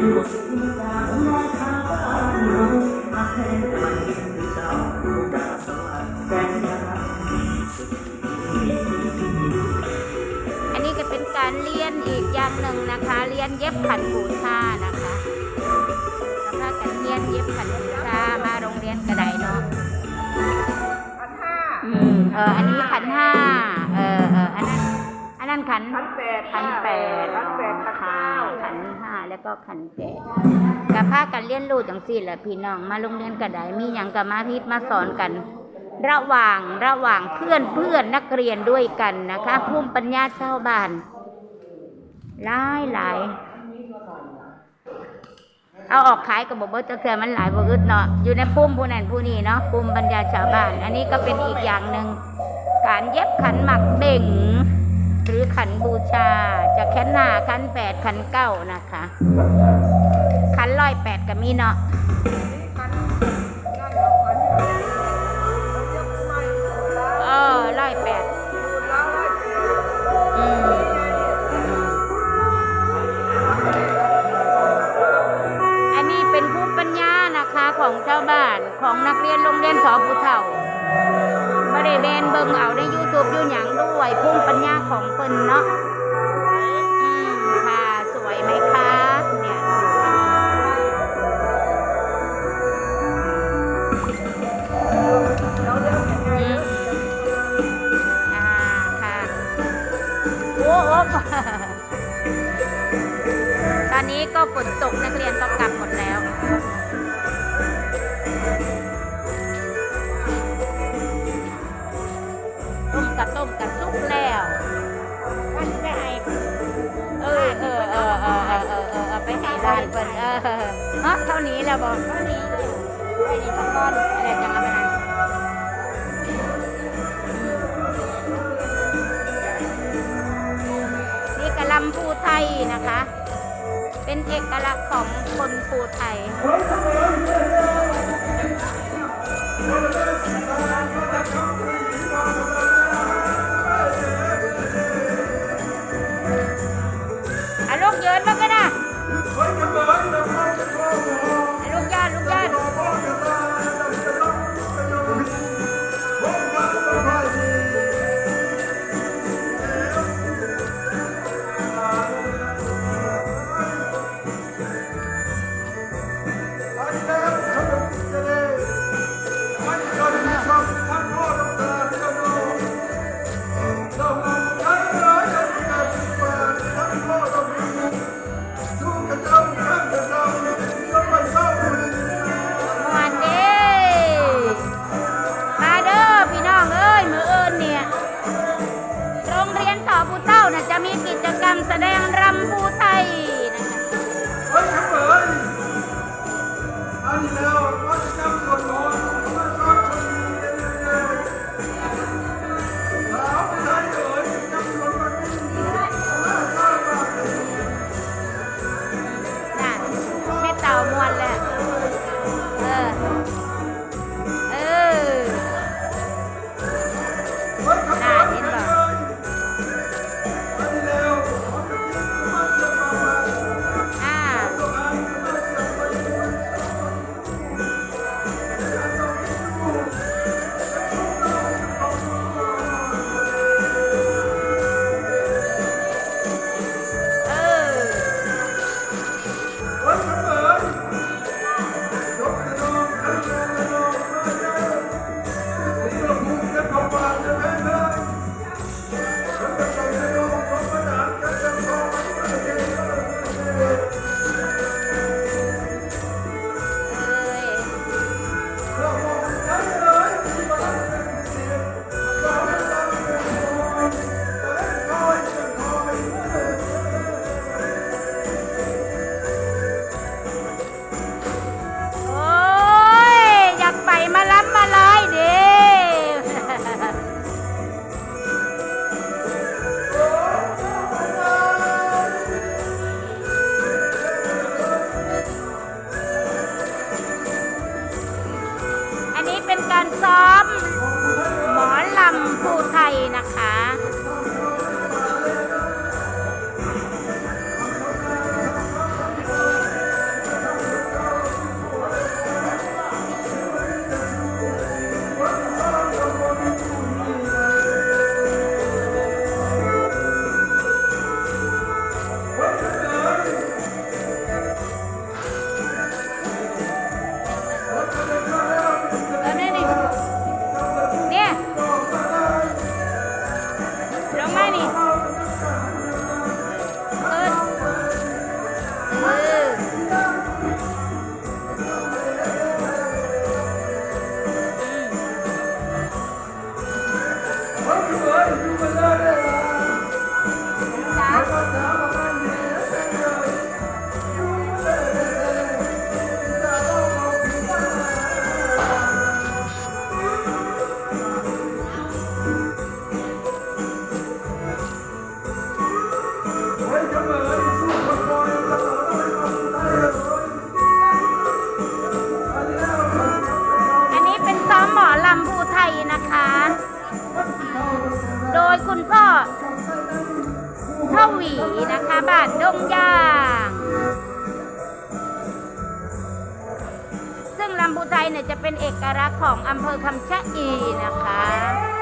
อันนี้ก็เป็นการเรียนอีกอย่างหนึ่งนะคะ เรียนเย็บขันบูชานะคะแล้วก็การเรียนเย็บขันบูชามาโรงเรียนกระไดเนาะพันห้าอืมเอออันนี้ขันห้าเออเอออันนั้นอั นนั้นขันพันแปดขันแปดพันแปดพันค่ะเก้าขันห้าแล้วก็ขันแปดกับพากันเรียนรู้จังสี่แหละพี่น้องมาโรงเรียนกระไดมีอย่างกับมาพิษมาสอนกัน ระหว่างระหว่างเพื่อนเพื่อนนักเรียนด้วยกันนะคะภูมิปัญญาชาวบ้านหลายหลายเอาออกขายกับบอกว่าจะเกิดมันหลายบ่อึดเนาะอยู่ในปุ่มผู้นั้นผู้นี้เนาะปุ่มปัญญาชาวบ้าน อันนี้ก็เป็นอีกอย่างหนึ่งการเย็บขันหมักเบ่ง หรือขันบูชา จะแค่หน้าขันแปดขันเก้านะคะ ขันร้อยแปดก็มีเนาะพันนั่นหรอกพันเราเรียกใหม่สูตรละเออร้อยแปดอันนี้เป็นภูมิปัญญานะคะของชาวบ้านของนักเรียนโรงเรียนสอผู้เฒ่า บริเวณเบิ่งเอาในยูทูบอยู่หยังด้วยภูมิปัญญาของเพิ่นเนาะอืมค่ะสวยไหมคะเนี่ยอ่าค่ะโอ้โอ้ตอนนี้ก็ฝนตกนักเรียน บอกว่านี้ไอ้นี่ตะก้อนอะไรจังเอาไปให้นี่กะลำภูไทยนะคะ เป็นเอกลักษณ์ของคนภูไทย ลำบูไทยเนี่ยจะเป็นเอกลักษณ์ของอำเภอคำชะอีนะคะ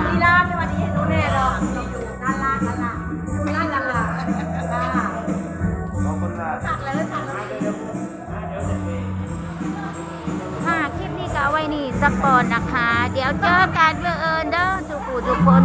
างลีลาในวันนี้หนูแน่นอนอยู่ด้านล่างด้านล่างด้านล่างด้านล่างถักเลยถักเลยค่ะคลิปนี้ก็เอาไว้นี่สปอนนะคะ เดี๋ยวเจอกันเพื่อเอิญเด้อทุกผู้ทุกคน